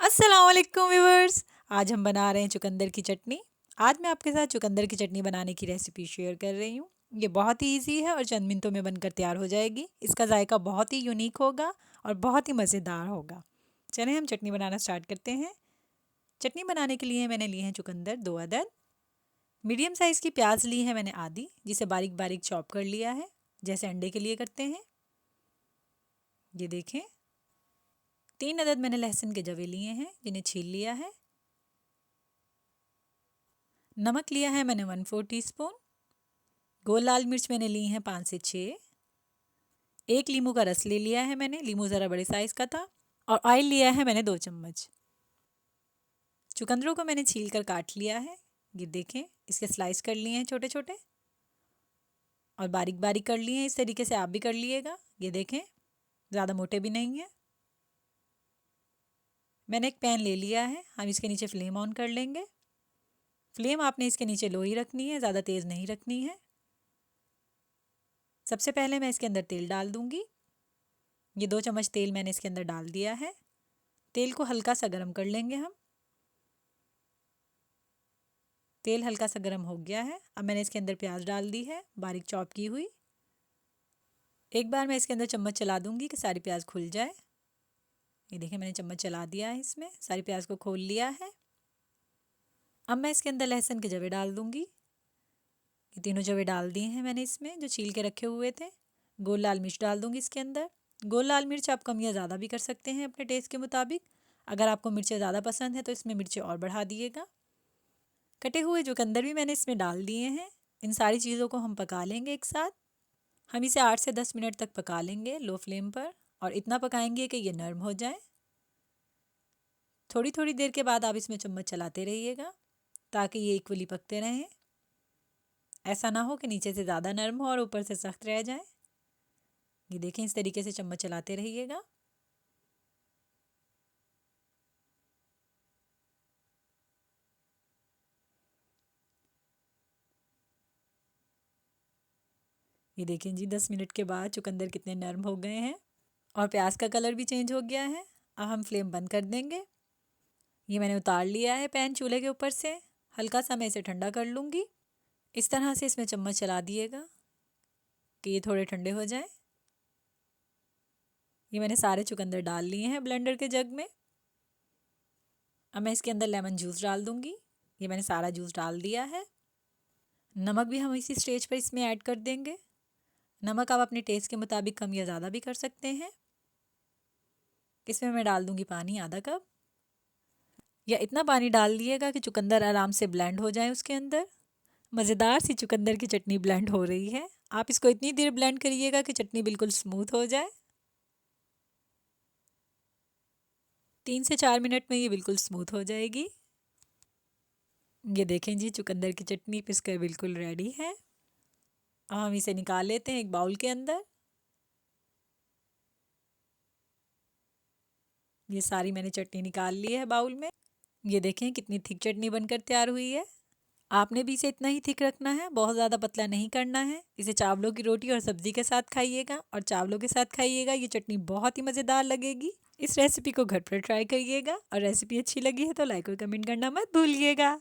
वालेकुम व्यूवर्स आज हम बना रहे हैं चुकंदर की चटनी। आज मैं आपके साथ चुकंदर की चटनी बनाने की रेसिपी शेयर कर रही हूँ। ये बहुत ही इजी है और चंद मिनटों में बनकर तैयार हो जाएगी। इसका जायका बहुत ही यूनिक होगा और बहुत ही मज़ेदार होगा। चलें हम चटनी बनाना स्टार्ट करते हैं। चटनी बनाने के लिए मैंने लिए हैं चुकंदर, दो अदद। मीडियम साइज़ की प्याज ली है मैंने आधी, जिसे बारीक बारीक चॉप कर लिया है, जैसे अंडे के लिए करते हैं। ये देखें। तीन अदद मैंने लहसुन के जवे लिए हैं, जिन्हें छील लिया है। नमक लिया है मैंने वन फोर टी स्पून गोल लाल मिर्च मैंने ली हैं पाँच से छः एक लीमू का रस ले लिया है मैंने लीमू ज़रा बड़े साइज़ का था, और ऑयल लिया है मैंने दो चम्मच। चुकंदरों को मैंने छील कर काट लिया है। ये देखें, इसके स्लाइस कर लिए हैं छोटे छोटे और बारीक बारीक कर लिए हैं, इस तरीके से आप भी कर लिएगा। ये देखें, ज़्यादा मोटे भी नहीं हैं। मैंने एक पैन ले लिया है, हम इसके नीचे फ्लेम ऑन कर लेंगे। फ्लेम आपने इसके नीचे लो ही रखनी है, ज़्यादा तेज़ नहीं रखनी है। सबसे पहले मैं इसके अंदर तेल डाल दूँगी। ये दो चम्मच तेल मैंने इसके अंदर डाल दिया है। तेल को हल्का सा गर्म कर लेंगे हम। तेल हल्का सा गर्म हो गया है। अब मैंने इसके अंदर प्याज डाल दी है, बारीक चॉप की हुई। एक बार मैं इसके अंदर चम्मच चला दूँगी कि सारी प्याज खुल जाए। ये देखिए मैंने चम्मच चला दिया है इसमें, सारी प्याज को खोल लिया है। अब मैं इसके अंदर लहसुन के जवे डाल दूँगी। ये तीनों जवे डाल दिए हैं मैंने इसमें, जो छील के रखे हुए थे। गोल लाल मिर्च डाल दूँगी इसके अंदर। गोल लाल मिर्च आप कम या ज़्यादा भी कर सकते हैं अपने टेस्ट के मुताबिक। अगर आपको मिर्चें ज़्यादा पसंद है तो इसमें मिर्चें और बढ़ा दिएगा कटे हुए जो कंदर भी मैंने इसमें डाल दिए हैं, इन सारी चीज़ों को हम पका लेंगे एक साथ। हम इसे आठ से दस मिनट तक पका लेंगे लो फ्लेम पर। और इतना पकाएँगे कि ये नरम हो जाए। थोड़ी थोड़ी देर के बाद आप इसमें चम्मच चलाते रहिएगा, ताकि ये इक्वली पकते रहें। ऐसा ना हो कि नीचे से ज़्यादा नरम हो और ऊपर से सख्त रह जाए। ये देखें, इस तरीके से चम्मच चलाते रहिएगा। ये देखें जी, दस मिनट के बाद चुकंदर कितने नरम हो गए हैं। और प्याज का कलर भी चेंज हो गया है। अब हम फ्लेम बंद कर देंगे। ये मैंने उतार लिया है पैन चूल्हे के ऊपर से। हल्का सा मैं इसे ठंडा कर लूँगी। इस तरह से इसमें चम्मच चला दिएगा कि ये थोड़े ठंडे हो जाएँ। ये मैंने सारे चुकंदर डाल लिए हैं ब्लेंडर के जग में। अब मैं इसके अंदर लेमन जूस डाल दूँगी। ये मैंने सारा जूस डाल दिया है। नमक भी हम इसी स्टेज पर इसमें ऐड कर देंगे। नमक आप अपने टेस्ट के मुताबिक कम या ज़्यादा भी कर सकते हैं। इसमें मैं डाल दूँगी पानी आधा कप। या इतना पानी डाल दिएगा कि चुकंदर आराम से ब्लेंड हो जाए उसके अंदर। मज़ेदार सी चुकंदर की चटनी ब्लेंड हो रही है। आप इसको इतनी देर ब्लेंड करिएगा कि चटनी बिल्कुल स्मूथ हो जाए। तीन से चार मिनट में ये बिल्कुल स्मूथ हो जाएगी। ये देखें जी, चुकंदर की चटनी पिसकर बिल्कुल रेडी है। हम इसे निकाल लेते हैं एक बाउल के अंदर। ये सारी मैंने चटनी निकाल ली है बाउल में। ये देखें कितनी थिक चटनी बनकर तैयार हुई है। आपने भी इसे इतना ही थिक रखना है, बहुत ज़्यादा पतला नहीं करना है। इसे चावलों की रोटी और सब्ज़ी के साथ खाइएगा और चावलों के साथ खाइएगा, ये चटनी बहुत ही मज़ेदार लगेगी। इस रेसिपी को घर पर ट्राई करिएगा और रेसिपी अच्छी लगी है तो लाइक और कमेंट करना मत भूलिएगा।